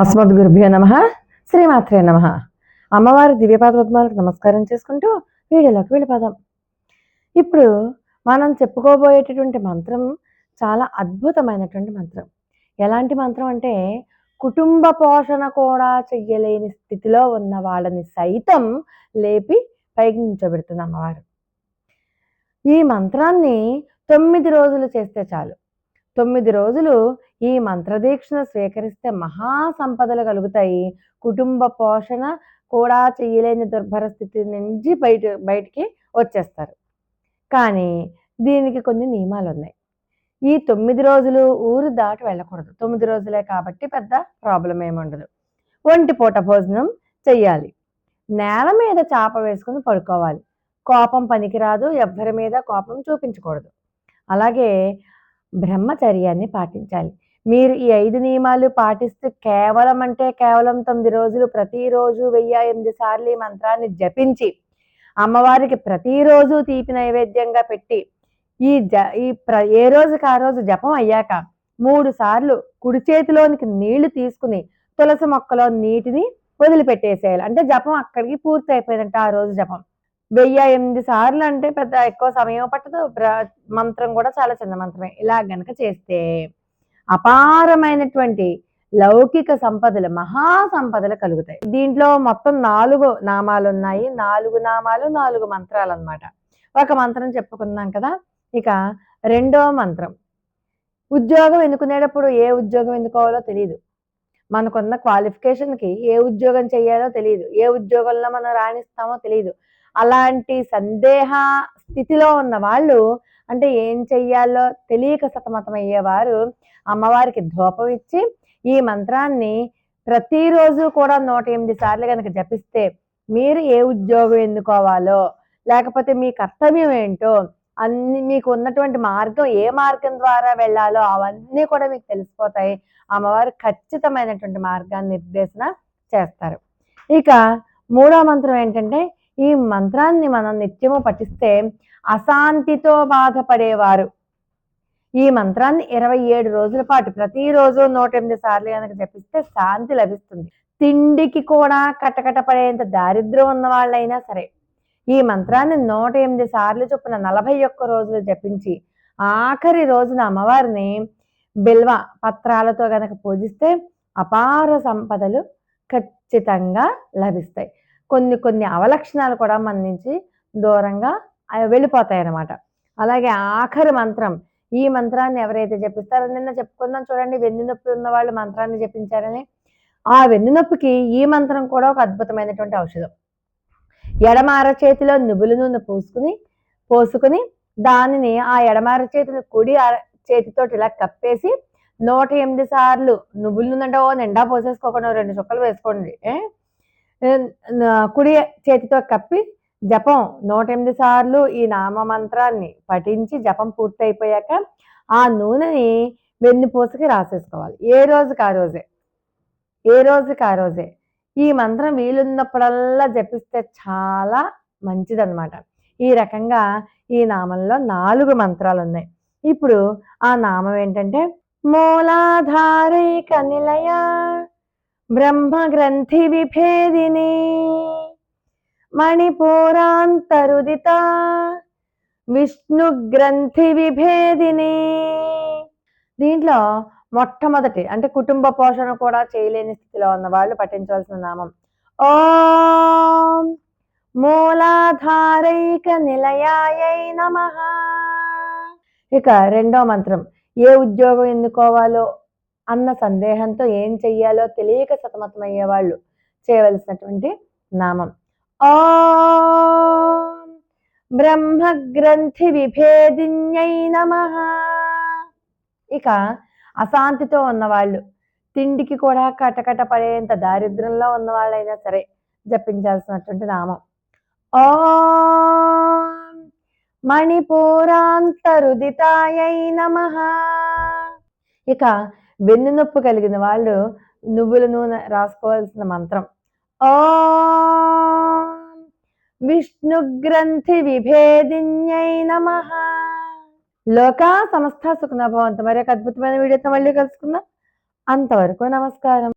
అస్మద్ గురుభ్యో నమ. శ్రీమాత్రే నమ. అమ్మవారి దివ్యపాద పద్మాలకు నమస్కారం చేసుకుంటూ వీడియోలోకి వెళ్ళిపోదాం. ఇప్పుడు మనం చెప్పుకోబోయేటటువంటి మంత్రం చాలా అద్భుతమైనటువంటి మంత్రం. ఎలాంటి మంత్రం అంటే కుటుంబ పోషణ కూడా చెయ్యలేని స్థితిలో ఉన్న వాళ్ళని సైతం లేపి పైకి నించోబెడుతుంది అమ్మవారు. ఈ మంత్రాన్ని తొమ్మిది రోజులు చేస్తే చాలు. తొమ్మిది రోజులు ఈ మంత్రదీక్షను స్వీకరిస్తే మహా సంపదలు కలుగుతాయి. కుటుంబ పోషణ కూడా చేయలేని దుర్భర స్థితి నుంచి బయట బయటికి వచ్చేస్తారు. కానీ దీనికి కొన్ని నియమాలు ఉన్నాయి. ఈ తొమ్మిది రోజులు ఊరు దాటి వెళ్ళకూడదు. తొమ్మిది రోజులే కాబట్టి పెద్ద ప్రాబ్లం ఏముండదు ఒంటి పూట భోజనం చెయ్యాలి. నేల మీద చాప వేసుకుని పడుకోవాలి. కోపం పనికిరాదు. ఎవ్వరి మీద కోపం చూపించకూడదు. అలాగే బ్రహ్మచర్యాన్ని పాటించాలి. మీరు ఈ ఐదు నియమాలు పాటిస్తూ కేవలం అంటే కేవలం తొమ్మిది రోజులు ప్రతిరోజు వెయ్యి ఎనిమిది సార్లు ఈ మంత్రాన్ని జపించి అమ్మవారికి ప్రతిరోజు తీపి నైవేద్యంగా పెట్టి ఈ జ ఈ ప్ర ఏ రోజుకి ఆ రోజు జపం అయ్యాక మూడు సార్లు కుడి చేతిలోనికి నీళ్ళు తీసుకుని తులసి మొక్కలో నీటిని వదిలిపెట్టేసేయాలి. అంటే జపం అక్కడికి పూర్తి అయిపోయిందంటే ఆ రోజు జపం. వెయ్యి ఎనిమిది సార్లు అంటే పెద్ద ఎక్కువ సమయం పట్టదు. మంత్రం కూడా చాలా చిన్న మంత్రమే. ఇలా గనక చేస్తే అపారమైనటువంటి లౌకిక సంపదలు మహా సంపదలు కలుగుతాయి. దీంట్లో మొత్తం నాలుగు నామాలు ఉన్నాయి నాలుగు నామాలు నాలుగు మంత్రాలు అనమాట ఒక మంత్రం చెప్పుకున్నాం కదా. ఇక రెండో మంత్రం. ఉద్యోగం ఎన్నుకునేటప్పుడు ఏ ఉద్యోగం ఎన్నుకోవాలో తెలియదు మనకున్న క్వాలిఫికేషన్కి ఏ ఉద్యోగం చేయాలో తెలియదు ఏ ఉద్యోగంలో మనం రాణిస్తామో తెలియదు అలాంటి సందేహ స్థితిలో ఉన్న వాళ్ళు అంటే ఏం చెయ్యాలో తెలియక సతమతం అయ్యేవారు అమ్మవారికి ధూపం ఇచ్చి ఈ మంత్రాన్ని ప్రతిరోజు కూడా నూట ఎనిమిది సార్లు కనుక జపిస్తే మీరు ఏ ఉద్యోగం ఎన్నుకోవాలో లేకపోతే మీ కర్తవ్యం ఏంటో అన్ని మీకు ఉన్నటువంటి మార్గం ఏ మార్గం ద్వారా వెళ్ళాలో అవన్నీ కూడా మీకు తెలిసిపోతాయి. అమ్మవారు ఖచ్చితమైనటువంటి మార్గాన్ని నిర్దేశన చేస్తారు. ఇక మూడో మంత్రం ఏంటంటే ఈ మంత్రాన్ని మనం నిత్యము పఠిస్తే అశాంతితో బాధపడేవారు. ఈ మంత్రాన్ని ఇరవై ఏడు రోజుల పాటు ప్రతిరోజు నూట ఎనిమిది సార్లు కనుక జపిస్తే శాంతి లభిస్తుంది. తిండికి కూడా కటకట పడేంత దారిద్ర్యం ఉన్న వాళ్ళైనా సరే ఈ మంత్రాన్ని నూట ఎనిమిది సార్లు చొప్పున నలభై ఒక్క రోజులు జపించి ఆఖరి రోజున అమ్మవారిని బిల్వ పత్రాలతో గనక పూజిస్తే అపార సంపదలు ఖచ్చితంగా లభిస్తాయి. కొన్ని కొన్ని అవలక్షణాలు కూడా మన నుంచి దూరంగా వెళ్ళిపోతాయి అన్నమాట అలాగే ఆఖరి మంత్రం ఈ మంత్రాన్ని ఎవరైతే జపిస్తారో నిన్న చెప్పుకుందాం చూడండి వెన్ను నొప్పి ఉన్న వాళ్ళు మంత్రాన్ని జపించారని. ఆ వెన్ను నొప్పికి ఈ మంత్రం కూడా ఒక అద్భుతమైనటువంటి ఔషధం. ఎడమార చేతిలో నువ్వుల నూనె పోసుకుని పోసుకుని దానిని ఆ ఎడమార చేతిని కుడి చేతితోటి ఇలా కప్పేసి నూట ఎనిమిది సార్లు నువ్వుల నూనె అంటే ఓ నిండా పోసేసుకోకుండా రెండు చుక్కలు వేసుకోండి. కుడి చేతితో కప్పి జపం. నూట ఎనిమిది సార్లు ఈ నామ మంత్రాన్ని పఠించి జపం పూర్తయిపోయాక ఆ నూనెని వెన్నుపూసకి రాసేసుకోవాలి. ఏ రోజుకి ఆ రోజే? ఏ రోజుకి ఆ రోజే? ఈ మంత్రం వీలున్నప్పుడల్లా జపిస్తే చాలా మంచిదన్నమాట. ఈ రకంగా ఈ నామంలో నాలుగు మంత్రాలు ఉన్నాయి ఇప్పుడు ఆ నామం ఏంటంటే మూలాధారైక నిలయ బ్రహ్మగ్రంథి విభేదిని మణిపూరాంతరుదిత విష్ణు గ్రంథి విభేదిని దీంట్లో మొట్టమొదటి అంటే కుటుంబ పోషణ కూడా చేయలేని స్థితిలో ఉన్న వాళ్ళు పఠించవలసిన నామం. ఓం మూలాధారైక నిలయాయై నమ. ఇక రెండో మంత్రం ఏ ఉద్యోగం ఎన్నుకోవాలో అన్న సందేహంతో ఏం చెయ్యాలో తెలియక సతమతమయ్యేవాళ్ళు చేయవలసినటువంటి నామం. ఓ బ్రహ్మగ్రంథి విభేదిన్యై నమ. ఇక అశాంతితో ఉన్నవాళ్ళు తిండికి కూడా కటకట పడేంత దారిద్రంలో ఉన్నవాళ్ళైనా సరే జపించాల్సినటువంటి నామం. ఓ మణిపూరాంతరుదితాయై నమ. ఇక వెన్ను నొప్పి కలిగిన వాళ్ళు నువ్వుల నూనె రాసుకోవాల్సిన మంత్రం. ఓ విష్ణుగ్రంథి విభేదిన్యై నమ. లోకా సమస్త సుఖనభవంత మరి ఒక అద్భుతమైన వీడియోతో మళ్ళీ కలుసుకుందాం. అంతవరకు నమస్కారం.